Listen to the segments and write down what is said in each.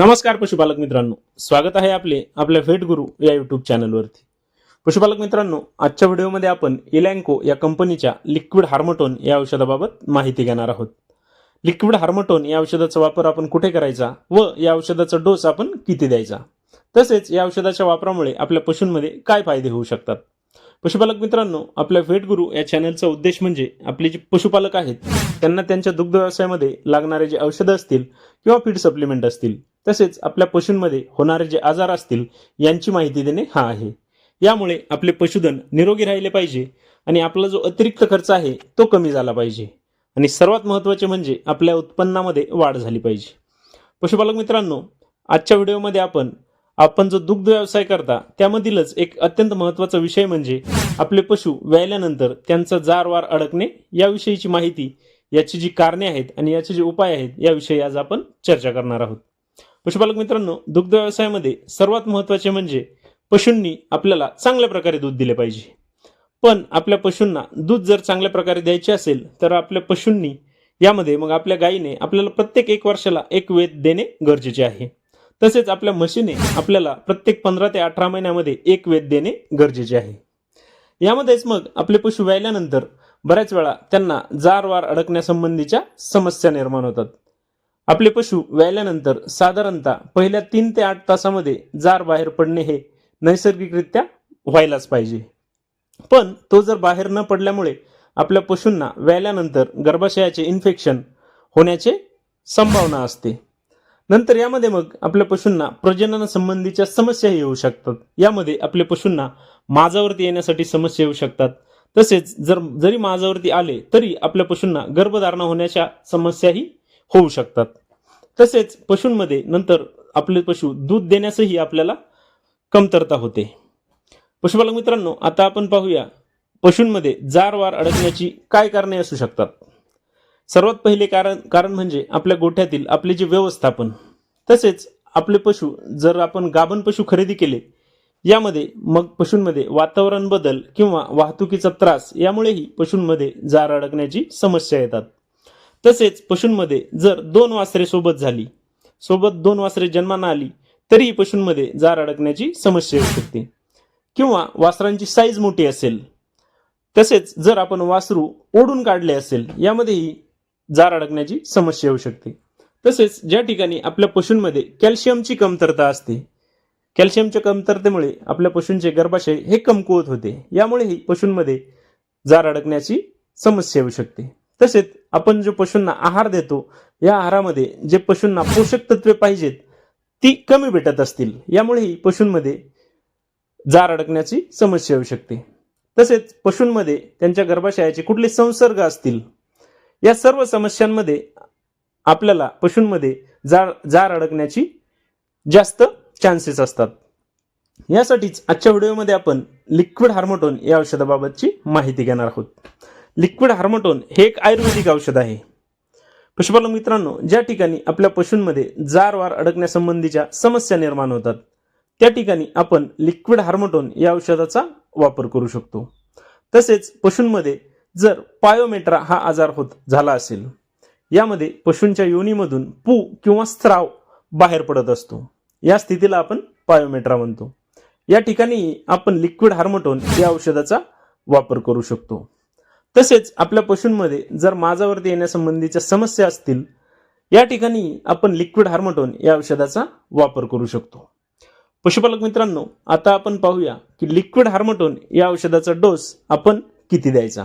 नमस्कार पशुपालक मित्रांनो. स्वागत आहे आपले आपल्या फेट गुरु या युट्यूब चॅनलवरती पशुपालक मित्रांनो आजच्या व्हिडिओमध्ये आपण इलँको या कंपनीच्या लिक्विड हार्मोटोन या औषधाबाबत माहिती घेणार आहोत. लिक्विड हार्मोटोन या औषधाचा वापर आपण कुठे करायचा व या औषधाचा डोस आपण किती द्यायचा? तसेच या औषधाच्या वापरामुळे आपल्या पशूंमध्ये काय फायदे होऊ शकतात? पशुपालक मित्रांनो आपल्या फेट गुरु या चॅनलचा उद्देश म्हणजे आपले जे पशुपालक आहेत त्यांना त्यांच्या दुग्ध व्यवसायामध्ये लागणारे जे औषधं असतील किंवा फीड सप्लिमेंट असतील तसेच आपल्या पशूंमध्ये होणारे जे आजार असतील यांची माहिती देणे हा आहे. यामुळे आपले पशुधन निरोगी राहिले पाहिजे आणि आपला जो अतिरिक्त खर्च आहे तो कमी झाला पाहिजे. आणि सर्वात महत्त्वाचे म्हणजे आपल्या उत्पन्नामध्ये वाढ झाली पाहिजे. पशुपालक मित्रांनो आजच्या व्हिडिओमध्ये आपण आपण जो दुग्ध व्यवसाय करता त्यामधीलच एक अत्यंत महत्त्वाचा विषय म्हणजे आपले पशु व्यायल्यानंतर त्यांचा जारवार अडकणे याविषयीची माहिती याची जी कारणे आहेत आणि याचे जे उपाय आहेत याविषयी आज आपण चर्चा करणार आहोत. पशुपालक मित्रांनो दुग्ध व्यवसायामध्ये सर्वात महत्त्वाचे म्हणजे पशूंनी आपल्याला चांगल्या प्रकारे दूध दिले पाहिजे. पण आपल्या पशूंना दूध जर चांगल्या प्रकारे द्यायचे असेल तर आपल्या पशूंनी यामध्ये मग आपल्या गायीने आपल्याला प्रत्येक एक वर्षाला एक वेद देणे गरजेचे आहे. तसेच आपल्या म्हशीने आपल्याला प्रत्येक पंधरा ते अठरा महिन्यामध्ये एक वेद देणे गरजेचे आहे. यामध्येच मग आपले पशु व्यायल्यानंतर बऱ्याच वेळा त्यांना जार वार अडकण्यासंबंधीच्या समस्या निर्माण होतात. आपले पशु व्यायल्यानंतर साधारणतः पहिल्या तीन ते आठ तासामध्ये जार बाहेर पडणे हे नैसर्गिकरित्या व्हायलाच पाहिजे. पण तो जर बाहेर न पडल्यामुळे आपल्या पशूंना व्यायल्यानंतर गर्भाशयाचे इन्फेक्शन होण्याचे संभावना असते. नंतर यामध्ये मग आपल्या पशूंना प्रजननासंबंधीच्या समस्याही येऊ शकतात. यामध्ये आपल्या पशूंना माझावरती येण्यासाठी समस्या येऊ शकतात. तसेच जर जरी माझावरती आले तरी आपल्या पशूंना गर्भधारणा होण्याच्या समस्याही होऊ शकतात. तसेच पशूंमध्ये नंतर आपले पशु दूध देण्यासही आपल्याला कमतरता होते. पशुपालक मित्रांनो आता आपण पाहूया पशूंमध्ये जार वार अडकण्याची काय कारणे असू शकतात. सर्वात पहिले कारण कारण म्हणजे आपल्या गोठ्यातील आपले जे व्यवस्थापन तसेच आपले पशु जर आपण गाभण पशु खरेदी केले यामध्ये मग पशूंमध्ये वातावरण बदल किंवा वाहतुकीचा त्रास यामुळेही पशूंमध्ये जार अडकण्याची समस्या येतात. तसेच पशूंमध्ये जर दोन वासरे सोबत झाली सोबत दोन वासरे जन्माला आली तरीही पशूंमध्ये जार अडकण्याची समस्या येऊ शकते. किंवा वासरांची साईज मोठी असेल तसेच जर आपण वासरू ओढून काढले असेल यामध्येही जार अडकण्याची समस्या येऊ शकते. तसेच ज्या ठिकाणी आपल्या पशूंमध्ये कॅल्शियमची कमतरता असते कॅल्शियमच्या कमतरतेमुळे आपल्या पशूंचे गर्भाशय हे कमकुवत होते यामुळेही पशूंमध्ये जार अडकण्याची समस्या येऊ शकते. तसेच आपण जो पशूंना आहार देतो या आहारामध्ये जे पशूंना पोषक तत्वे पाहिजेत ती कमी भेटत असतील. यामुळेही पशूंमध्ये जार अडकण्याची समस्या येऊ शकते. तसेच पशूंमध्ये त्यांच्या गर्भाशयाचे कुठले संसर्ग असतील या सर्व समस्यांमध्ये आपल्याला पशूंमध्ये जार जार अडकण्याची जास्त चान्सेस असतात. यासाठीच आजच्या व्हिडिओमध्ये आपण लिक्विड हार्मोटोन या औषधाबाबतची माहिती घेणार आहोत. लिक्विड हार्मोटोन हे एक आयुर्वेदिक औषध आहे. पशुपालक मित्रांनो ज्या ठिकाणी आपल्या पशूंमध्ये जार वार अडकण्यासंबंधीच्या समस्या निर्माण होतात त्या ठिकाणी आपण लिक्विड हार्मोटोन या औषधाचा वापर करू शकतो. तसेच पशूंमध्ये जर पायोमेट्रा हा आजार होत झाला असेल यामध्ये पशूंच्या योनीमधून पू किंवा स्त्राव बाहेर पडत असतो. या स्थितीला आपण पायोमेट्रा म्हणतो. या ठिकाणी आपण लिक्विड हार्मोटोन या औषधाचा वापर करू शकतो. तसेच आपल्या पशूंमध्ये जर माजावरती येण्यासंबंधीच्या समस्या असतील या ठिकाणी आपण लिक्विड हार्मोटोन या औषधाचा वापर करू शकतो. पशुपालक मित्रांनो आता आपण पाहूया की लिक्विड हार्मोटोन या औषधाचा डोस आपण किती द्यायचा?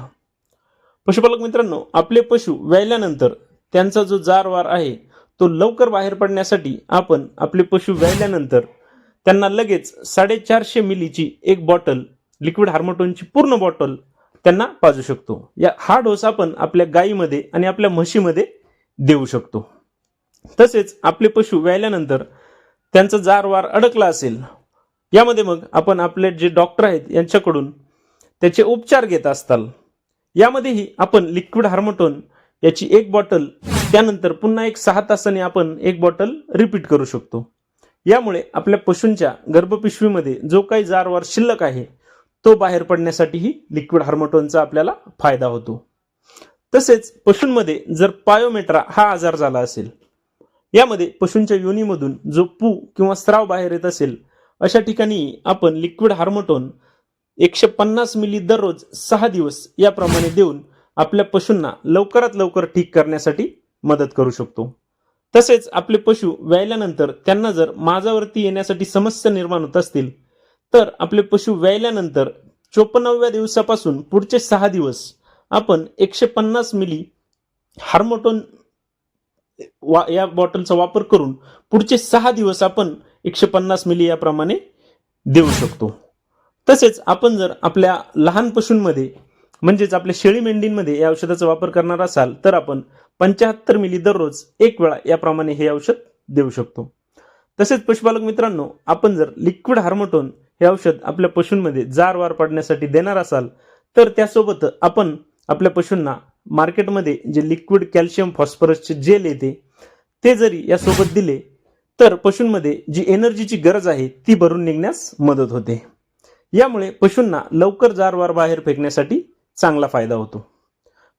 पशुपालक मित्रांनो आपले पशु व्यायल्यानंतर त्यांचा जो जारवार आहे तो लवकर बाहेर पडण्यासाठी आपण आपले पशु व्यायल्यानंतर त्यांना लगेच साडेचारशे मिलीची एक बॉटल लिक्विड हार्मोटोनची पूर्ण बॉटल त्यांना पाजू शकतो. या हा डोस आपण आपल्या गायीमध्ये आणि आपल्या म्हशीमध्ये देऊ शकतो. तसेच आपले पशु व्यायल्यानंतर त्यांचा जार वार अडकला असेल यामध्ये मग आपण आपले जे डॉक्टर आहेत यांच्याकडून त्याचे उपचार घेत असताल यामध्येही आपण लिक्विड हार्मोटोन याची एक बॉटल त्यानंतर पुन्हा एक सहा तासाने आपण एक बॉटल रिपीट करू शकतो. यामुळे आपल्या पशूंच्या गर्भपिशवीमध्ये जो काही जारवार शिल्लक आहे तो बाहेर पडण्यासाठीही लिक्विड हार्मोटोनचा आपल्याला फायदा होतो. तसेच पशूंमध्ये जर पायोमेट्रा हा आजार झाला असेल यामध्ये पशूंच्या योनीमधून जो पू किंवा स्राव बाहेर येत असेल अशा ठिकाणी आपण लिक्विड हार्मोटोन एकशे पन्नास मिली दररोज सहा दिवस याप्रमाणे देऊन आपल्या पशूंना लवकरात लवकर ठीक करण्यासाठी मदत करू शकतो. तसेच आपले पशु व्यायल्यानंतर त्यांना जर माझावरती येण्यासाठी समस्या निर्माण होत असतील तर आपले पशु व्यायल्यानंतर चोपन्नाव्या दिवसापासून पुढचे सहा दिवस आपण एकशे पन्नास मिली हार्मोटोन वा या बॉटलचा वापर करून पुढचे सहा दिवस आपण एकशे पन्नास मिली याप्रमाणे देऊ शकतो. तसेच आपण जर आपल्या लहान पशूंमध्ये म्हणजेच आपल्या शेळी मेंढींमध्ये या औषधाचा वापर करणार असाल तर आपण पंच्याहत्तर मिली दररोज एक वेळा याप्रमाणे हे औषध देऊ शकतो. तसेच पशुपालक मित्रांनो आपण जर लिक्विड हार्मोटोन हे औषध आपल्या पशूंमध्ये जार वार पडण्यासाठी देणार असाल तर त्यासोबत आपण आपल्या पशूंना मार्केटमध्ये जे लिक्विड कॅल्शियम फॉस्फरसचे जेल येते ते जरी यासोबत दिले तर पशूंमध्ये जी एनर्जीची गरज आहे ती भरून निघण्यास मदत होते. यामुळे पशूंना लवकर जारवार बाहेर फेकण्यासाठी चांगला फायदा होतो.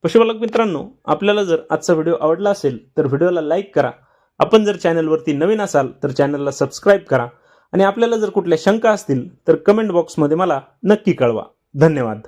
पशुपालक मित्रांनो आपल्याला जर आजचा व्हिडिओ आवडला असेल तर व्हिडिओला लाईक करा. आपण जर चॅनलवरती नवीन असाल तर चॅनलला सबस्क्राईब करा. आणि आपल्याला जर कुठल्या शंका असतील तर कमेंट बॉक्समध्ये मला नक्की कळवा. धन्यवाद.